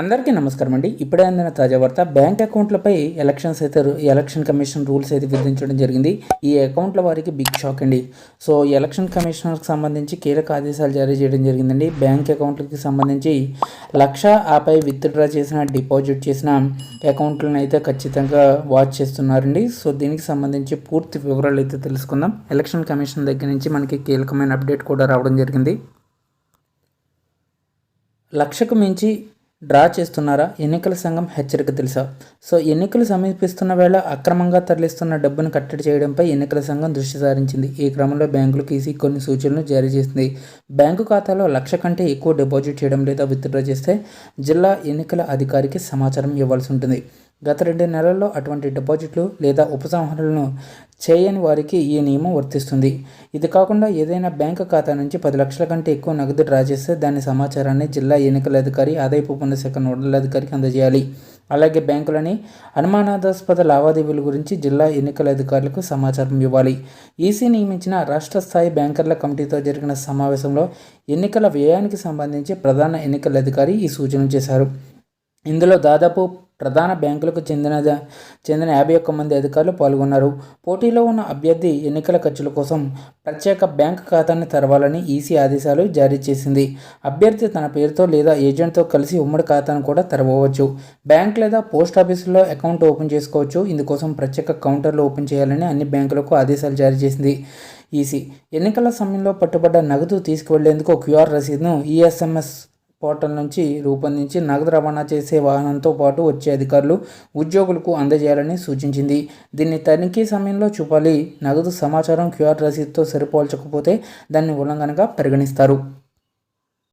అందరికీ నమస్కారం అండి. ఇప్పుడే అందిన తాజా వార్త బ్యాంక్ అకౌంట్లపై ఎలక్షన్స్ అయితే ఎలక్షన్ కమిషన్ రూల్స్ అయితే విధించడం జరిగింది. ఈ అకౌంట్ల వారికి బిగ్ షాక్ అండి. సో ఎలక్షన్ కమిషనర్కి సంబంధించి కీలక ఆదేశాలు జారీ చేయడం జరిగిందండి. బ్యాంక్ అకౌంట్లకి సంబంధించి లక్ష ఆపై విత్డ్రా చేసిన డిపాజిట్ చేసిన అకౌంట్లను అయితే ఖచ్చితంగా వాచ్ చేస్తున్నారండి. సో దీనికి సంబంధించి పూర్తి వివరాలు అయితే తెలుసుకుందాం. ఎలక్షన్ కమిషన్ దగ్గర నుంచి మనకి కీలకమైన అప్డేట్ కూడా రావడం జరిగింది. లక్షకు మించి డ్రా చేస్తున్నారా? ఎన్నికల సంఘం హెచ్చరిక తెలుసా? సో ఎన్నికలు సమీపిస్తున్న వేళ అక్రమంగా తరలిస్తున్న డబ్బును కట్టడి చేయడంపై ఎన్నికల సంఘం దృష్టి సారించింది. ఈ క్రమంలో బ్యాంకులకు ఈసీ కొన్ని సూచనలు జారీ చేసింది. బ్యాంకు ఖాతాలో లక్ష కంటే ఎక్కువ డిపాజిట్ చేయడం లేదా విత్డ్రా చేస్తే జిల్లా ఎన్నికల అధికారికి సమాచారం ఇవ్వాల్సి ఉంటుంది. గత రెండు నెలల్లో అటువంటి డిపాజిట్లు లేదా ఉపసంహరణలను చేయని వారికి ఈ నియమం వర్తిస్తుంది. ఇది కాకుండా ఏదైనా బ్యాంకు ఖాతా నుంచి పది లక్షల కంటే ఎక్కువ నగదు డ్రా చేస్తే దాని సమాచారాన్ని జిల్లా ఎన్నికల అధికారి ఆదాయపు పన్ను శాఖ నోడల్ అధికారికి అందజేయాలి. అలాగే బ్యాంకులని అనుమానాస్పద లావాదేవీల గురించి జిల్లా ఎన్నికల అధికారులకు సమాచారం ఇవ్వాలి. ఈసీ నియమించిన రాష్ట్ర స్థాయి బ్యాంకర్ల కమిటీతో జరిగిన సమావేశంలో ఎన్నికల వ్యయానికి సంబంధించి ప్రధాన ఎన్నికల అధికారి ఈ సూచనలు చేశారు. ఇందులో దాదాపు ప్రధాన బ్యాంకులకు చెందిన చెందిన యాభై ఒక్క మంది అధికారులు పాల్గొన్నారు. పోటీలో ఉన్న అభ్యర్థి ఎన్నికల ఖర్చుల కోసం ప్రత్యేక బ్యాంక్ ఖాతాని తెరవాలని ఈసీ ఆదేశాలు జారీ చేసింది. అభ్యర్థి తన పేరుతో లేదా ఏజెంట్తో కలిసి ఉమ్మడి ఖాతాను కూడా తెరవవచ్చు. బ్యాంక్ లేదా పోస్ట్ ఆఫీసులో అకౌంట్ ఓపెన్ చేసుకోవచ్చు. ఇందుకోసం ప్రత్యేక కౌంటర్లు ఓపెన్ చేయాలని అన్ని బ్యాంకులకు ఆదేశాలు జారీ చేసింది ఈసీ. ఎన్నికల సమయంలో పట్టుబడ్డ నగదు తీసుకువెళ్ళేందుకు క్యూఆర్ రసీదును ఈఎస్ఎంఎస్ పోర్టల్ నుంచి రూపొందించి నగదు రవాణా చేసే వాహనంతో పాటు వచ్చే అధికారులు ఉద్యోగులకు అందజేయాలని సూచించింది. దీన్ని తనిఖీ సమయంలో చూపాలి. నగదు సమాచారం క్యూఆర్ రసీదుతో సరిపోల్చకపోతే దాన్ని ఉల్లంఘనగా పరిగణిస్తారు.